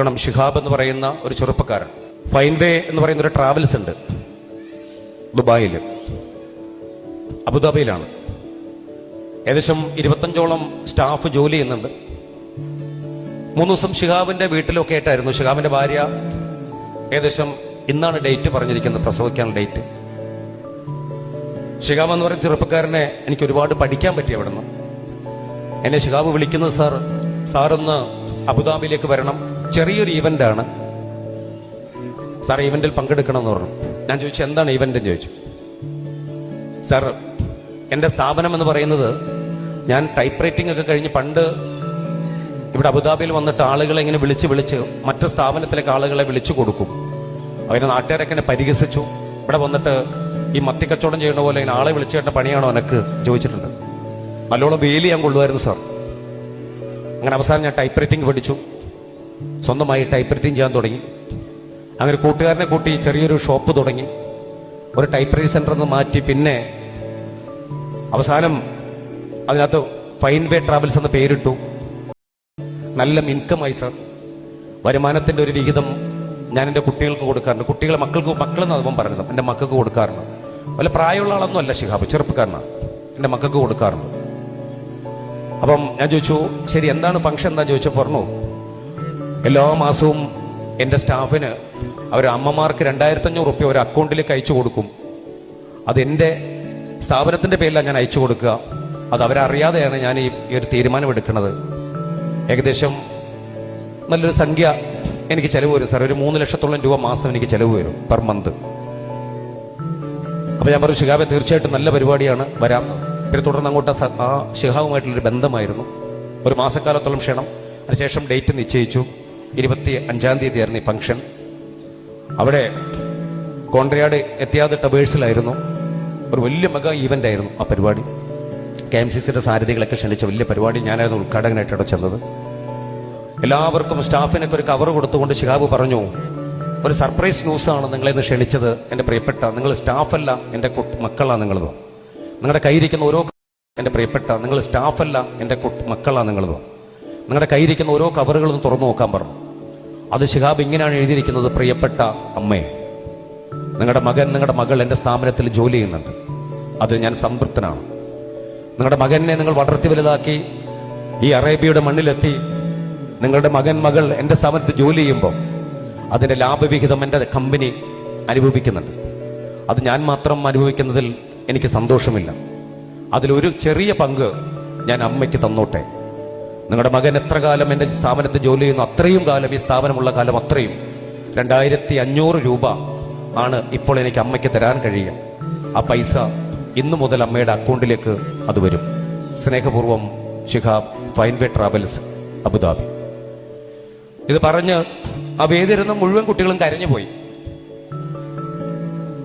കാരണം ഷിഹാബ് എന്ന് പറയുന്ന ഒരു ചെറുപ്പക്കാരൻ. ഫൈൻവേ എന്ന് പറയുന്ന ഒരു ട്രാവൽസ് ഉണ്ട്. ദുബായിൽ അബുദാബിയിലാണ്. ഏകദേശം ഇരുപത്തഞ്ചോളം സ്റ്റാഫ് ജോലി ചെയ്യുന്നുണ്ട്. മൂന്ന് ദിവസം ഷിഹാബിന്റെ വീട്ടിലൊക്കെ ആയിട്ടായിരുന്നു. ഷിഹാബിന്റെ ഭാര്യ ഏകദേശം ഇന്നാണ് ഡേറ്റ് പറഞ്ഞിരിക്കുന്നത്. പ്രസവിക്കാനുള്ള ഡേറ്റ് ഷിഹാബ് എന്ന് പറയുന്ന ചെറുപ്പക്കാരനെ എനിക്ക് ഒരുപാട് പഠിക്കാൻ പറ്റി അവിടെ നിന്ന് എന്നെ ഷിഹാബ് വിളിക്കുന്നത് സാർ സാറൊന്ന് അബുദാബിയിലേക്ക് വരണം. ചെറിയൊരു ഇവന്റ് ആണ്. സാർ ഇവന്റിൽ പങ്കെടുക്കണം എന്ന് പറഞ്ഞു. ഞാൻ ചോദിച്ചു എന്താണ് ഇവന്റ് എന്ന് ചോദിച്ചു. സാർ എന്റെ സ്ഥാപനം എന്ന് പറയുന്നത് ഞാൻ ടൈപ്പ് റൈറ്റിംഗ് ഒക്കെ കഴിഞ്ഞ് പണ്ട് ഇവിടെ അബുദാബിയിൽ വന്നിട്ട് ആളുകളെ ഇങ്ങനെ വിളിച്ച് വിളിച്ച് മറ്റ് സ്ഥാപനത്തിലേക്ക് ആളുകളെ വിളിച്ചു കൊടുക്കും. അവനെ നാട്ടുകാരൊക്കെ എന്നെ പരിഹസിച്ചു. ഇവിടെ വന്നിട്ട് ഈ മത്തിക്കച്ചവടം ചെയ്യുന്ന പോലെ ഇങ്ങനെ ആളെ വിളിച്ചു കേട്ട പണിയാണോ എനക്ക് ചോദിച്ചിട്ടുണ്ട്. നല്ലോണം വേലി ഞാൻ കൊള്ളുമായിരുന്നു സാർ അങ്ങനെ അവസാനം ഞാൻ ടൈപ്പ് റൈറ്റിംഗ് പഠിച്ചു. സ്വന്തമായി ടൈപ്പ് റൈറ്റിംഗ് ചെയ്യാൻ തുടങ്ങി. അങ്ങനെ കൂട്ടുകാരനെ കൂട്ടി ചെറിയൊരു ഷോപ്പ് തുടങ്ങി. ഒരു ടൈപ്പ് റൈറ്റ് സെന്റർ നിന്ന് മാറ്റി പിന്നെ അവസാനം അതിനകത്ത് ഫൈൻ വേ ട്രാവൽസ് എന്ന പേരിട്ടു. നല്ല ഇൻകമായി സർ വരുമാനത്തിന്റെ ഒരു വിഹിതം ഞാൻ എന്റെ കുട്ടികൾക്ക് കൊടുക്കാറുണ്ട്. കുട്ടികളെ മക്കൾക്ക് മക്കളെന്ന് അവൻ പറഞ്ഞത് എന്റെ മക്കൾക്ക് കൊടുക്കാറുണ്ട്. വല്ല പ്രായമുള്ള ആളൊന്നും അല്ല ശിഹാബ്. ചെറുപ്പക്കാരനാണ് എന്റെ മക്കൾക്ക് കൊടുക്കാറുണ്ട്. അപ്പം ഞാൻ ചോദിച്ചു ശരി എന്താണ് ഫംഗ്ഷൻ എന്താ ചോദിച്ചു പറഞ്ഞു എല്ലാ മാസവും എന്റെ സ്റ്റാഫിന് അവർ അമ്മമാർക്ക് രണ്ടായിരത്തി അഞ്ഞൂറ് റുപ്യ ഒരു അക്കൗണ്ടിലേക്ക് അയച്ചു കൊടുക്കും. അത് എന്റെ സ്ഥാപനത്തിന്റെ പേരിലാണ് ഞാൻ അയച്ചു കൊടുക്കുക. അത് അവരറിയാതെയാണ് ഞാൻ ഈ ഒരു തീരുമാനം എടുക്കുന്നത്. ഏകദേശം നല്ലൊരു സംഖ്യ എനിക്ക് ചെലവ് വരും സാർ. ഒരു മൂന്ന് ലക്ഷത്തോളം രൂപ മാസം എനിക്ക് ചെലവ് വരും പെർ മന്ത്. അപ്പൊ ഞാൻ പറഞ്ഞു ഷിഹാബെ തീർച്ചയായിട്ടും നല്ല പരിപാടിയാണ്. വരാം. പിന്നെ തുടർന്ന് അങ്ങോട്ട് ആ ഷിഹാബുമായിട്ടുള്ളൊരു ബന്ധമായിരുന്നു. ഒരു മാസക്കാലത്തോളം ക്ഷണം. അതിനുശേഷം ഡേറ്റ് നിശ്ചയിച്ചു. ഇരുപത്തി അഞ്ചാം തീയതി ആയിരുന്നു ഈ ഫംഗ്ഷൻ. അവിടെ കോൺട്രയാട് എത്തിയാതെ ടവേഴ്സിലായിരുന്നു ഒരു വലിയ മെഗാ ഈവന്റ് ആയിരുന്നു ആ പരിപാടി. കെ എം സി സിയുടെ സാരഥികളൊക്കെ ക്ഷണിച്ച വലിയ പരിപാടി ഞാനായിരുന്നു ഉദ്ഘാടകനായിട്ട് അവിടെ ചെന്നത്. എല്ലാവർക്കും സ്റ്റാഫിനൊക്കെ ഒരു കവർ കൊടുത്തുകൊണ്ട് ഷിഹാബ് പറഞ്ഞു ഒരു സർപ്രൈസ് ന്യൂസാണ് നിങ്ങളെ ഇന്ന് ക്ഷണിച്ചത് എന്റെ പ്രിയപ്പെട്ട. നിങ്ങൾ സ്റ്റാഫല്ല എന്റെ മക്കളാണ് നിങ്ങളത്. നിങ്ങളുടെ കയ്യിരിക്കുന്ന ഓരോ എന്റെ പ്രിയപ്പെട്ട. നിങ്ങൾ സ്റ്റാഫല്ല എന്റെ മക്കളാണ് നിങ്ങളത്. നിങ്ങളുടെ കയ്യിരിക്കുന്ന ഓരോ കവറുകളും തുറന്നു നോക്കാൻ പറഞ്ഞു. അത് ശിഹാബ് ഇങ്ങനെയാണ് എഴുതിയിരിക്കുന്നത് പ്രിയപ്പെട്ട അമ്മേ. നിങ്ങളുടെ മകൻ നിങ്ങളുടെ മകൾ എന്റെ സ്ഥാപനത്തിൽ ജോലി ചെയ്യുന്നുണ്ട്. അത് ഞാൻ സംതൃപ്തനാണ്. നിങ്ങളുടെ മകനെ നിങ്ങൾ വളർത്തി വലുതാക്കി ഈ അറേബ്യയുടെ മണ്ണിലെത്തി നിങ്ങളുടെ മകൻ മകൾ എന്റെ സ്ഥാപനത്തിൽ ജോലി ചെയ്യുമ്പോൾ അതിന്റെ ലാഭവിഹിതം എന്റെ കമ്പനി അനുഭവിക്കുന്നുണ്ട്. അത് ഞാൻ മാത്രം അനുഭവിക്കുന്നതിൽ എനിക്ക് സന്തോഷമില്ല. അതിലൊരു ചെറിയ പങ്ക് ഞാൻ അമ്മയ്ക്ക് തന്നോട്ടെ. നിങ്ങളുടെ മകൻ എത്ര കാലം എന്റെ സ്ഥാപനത്തിൽ ജോലി ചെയ്യുന്നു? അത്രയും കാലം ഈ സ്ഥാപനമുള്ള കാലം അത്രയും. രണ്ടായിരത്തി അഞ്ഞൂറ് രൂപ ആണ് ഇപ്പോൾ എനിക്ക് അമ്മയ്ക്ക് തരാൻ കഴിയുക. ആ പൈസ ഇന്നു മുതൽ അമ്മയുടെ അക്കൗണ്ടിലേക്ക് അത് വരും. സ്നേഹപൂർവം ഷിഹാബ് ഫൈൻവേ ട്രാവൽസ് അബുദാബി. ഇത് പറഞ്ഞ് ആ വേദിയിരുന്ന മുഴുവൻ കുട്ടികളും കരഞ്ഞു പോയി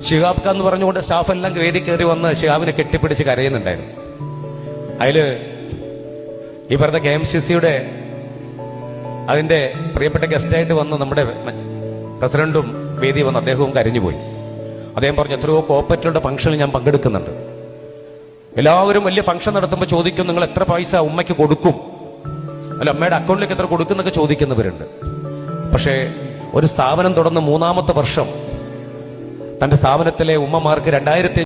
ഷിഹാബ് ഖാൻ എന്ന് പറഞ്ഞുകൊണ്ട് സ്റ്റാഫ് എല്ലാം വേദി കയറി വന്ന് ഷിഹാബിനെ കെട്ടിപ്പിടിച്ച് കരയുന്നുണ്ടായിരുന്നു. അതിൽ ഈ പറഞ്ഞ കെ എം സി സിയുടെ അതിന്റെ പ്രിയപ്പെട്ട ഗസ്റ്റായിട്ട് വന്ന് നമ്മുടെ പ്രസിഡന്റും വേദി വന്ന് അദ്ദേഹവും കരഞ്ഞുപോയി. അദ്ദേഹം പറഞ്ഞു എത്രയോ കോപ്പറ്റുകളുടെ ഫംഗ്ഷനിൽ ഞാൻ പങ്കെടുക്കുന്നുണ്ട്. എല്ലാവരും വലിയ ഫംഗ്ഷൻ നടത്തുമ്പോൾ ചോദിക്കും നിങ്ങൾ എത്ര പൈസ ഉമ്മയ്ക്ക് കൊടുക്കും? അല്ല അമ്മയുടെ അക്കൗണ്ടിലേക്ക് എത്ര കൊടുക്കുന്നൊക്കെ ചോദിക്കുന്നവരുണ്ട്. പക്ഷേ ഒരു സ്ഥാപനം തുടർന്ന് മൂന്നാമത്തെ വർഷം തന്റെ സ്ഥാപനത്തിലെ ഉമ്മമാർക്ക് രണ്ടായിരത്തി